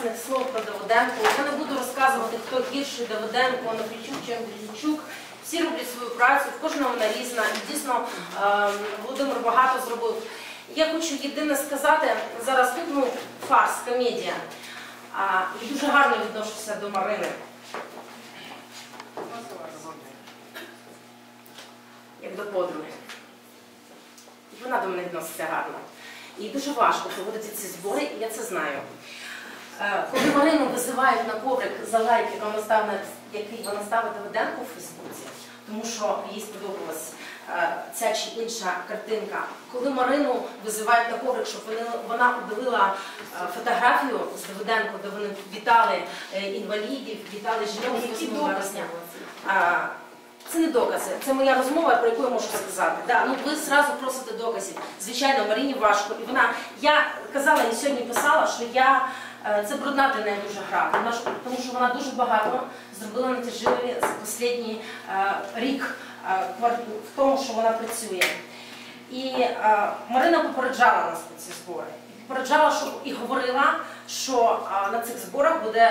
чесних слов про Давиденко. Я не буду розказувати, хто гірший Давиденко, Нафрічук чи Андрійчук. Всі роблять свою працю, в кожного вона різна. І дійсно е, Володимир багато зробив. Я хочу єдине сказати, зараз тут ну, фарс, комедія. І дуже гарно відношуся до Марини. Як до подруги. І вона до мене відноситься гарно. І дуже важко проводити ці збори, і я це знаю. Е, Коли Марину визивають на коврик за лайк, який вона ставила Давиденко в Фейсбуці, тому що їй сподобалась е, ця чи інша картинка. Коли Марину визивають на коврик, щоб вона удалила е, фотографію з Давиденко, де вони вітали інвалідів, вітали жінок з 8 вересня. Це не докази, це моя розмова, про яку я можу сказати. Да, ну ви зразу просите доказів. Звичайно, Марині важко. І вона, я казала і сьогодні писала, що я це брудна для неї дуже гра, тому що вона дуже багато зробила на тяжелі за останній е, рік е, в тому, що вона працює. І е, Марина попереджала нас про ці збори. Попереджала, що і говорила, що е, на цих зборах буде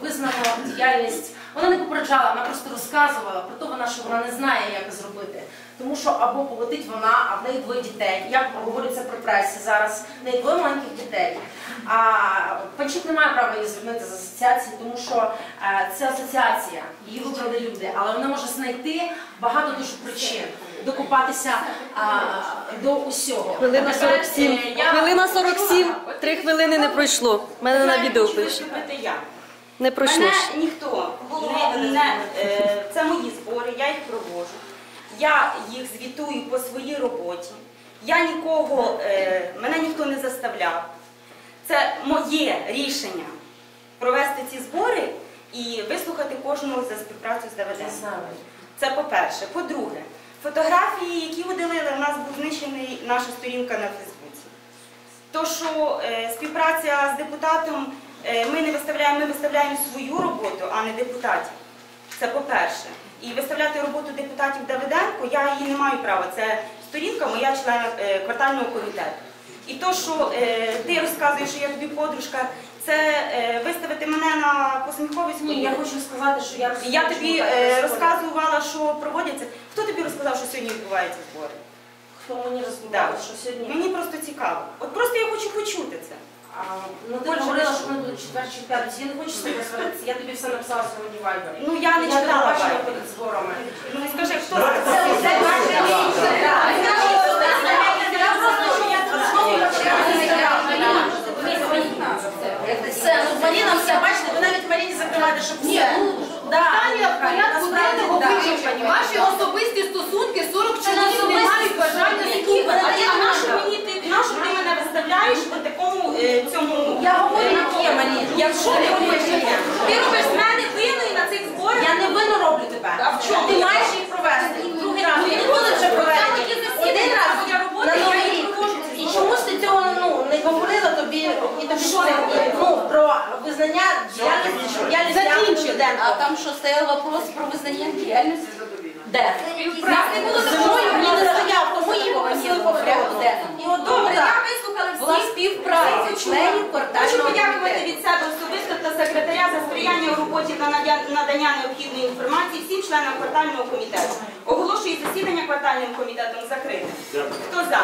визнана діяльність. Вона не попереджала, вона просто розказувала про те, вона, що вона не знає, як зробити. Тому що або полетить вона, а в неї двоє дітей. Як говориться про пресі зараз, в неї двоє маленьких дітей. А Панчук не має права її звільнити з асоціації, тому що е, це асоціація, її вибрали люди, але вона може знайти багато дуже причин докопатися а, до усього. Хвилина Тепер, 47. е, Хвилина 47. Три хвилини не пройшло. Мене на відео пише. Не пройшло. Мене ніхто не, не е, це мої збори, я їх проводжу. Я їх звітую по своїй роботі. Я нікого, е, мене ніхто не заставляв. Це моє рішення провести ці збори і вислухати кожного за співпрацю з ДВД. Це по-перше. По-друге, фотографії, які видалили, у нас був знищений наша сторінка на Фейсбуці. То, що е, співпраця з депутатом, ми не виставляємо, ми виставляємо свою роботу, а не депутатів. Це по-перше. І виставляти роботу депутатів Давиденко, я її не маю права. Це сторінка моя члена е, квартального комітету. І то, що е, ти розказуєш, що я тобі подружка, це е, виставити мене на посміховиську. Ні, я хочу сказати, що я Я тобі е, розказувала, що проводяться. Хто тобі розказав, що сьогодні відбуваються збори? Хто мені розповідав, що сьогодні Мені просто цікаво. От просто я хочу почути це. Ну ти говорила, що вони будуть четвер чи п'ятницю. Я не хочу з тобою сваритися. Я тобі все написала сьогодні в Вайбері. Ну я не читала бачила перед зборами. Ну скажи, хто це? Все, ну Маріна все, бачите, ви навіть Маріні закриваєте, щоб все. Ну, Питання в порядку денного да. вичерпані. Ваші особисті стосунки 40 чоловік не мають бажання слухати. ви А я нашу мені ти нашу ти мене виставляєш по такому е, цьому. Я говорю, як є, Марія. Якщо ти робиш, ти робиш з мене винною на цих зборах. Я не винно роблю тебе. А в чому? Ти маєш їх провести. Другий раз. Вони були вже проведені. Один раз на я новий рік. проводжу. І чомусь ти цього ну, не говорила тобі і тобі що не ну, про визнання діяльності, Давиденко. А там що стояв вопрос про визнання діяльності? Де? Не було такого. він не стояв, тому її попросили по порядку. І от була співпраця членів Хочу подякувати від себе особисто та секретаря за сприяння у роботі та надя- надання необхідної інформації всім членам квартального комітету. Оголошую засідання квартальним комітетом закрите. Хто за?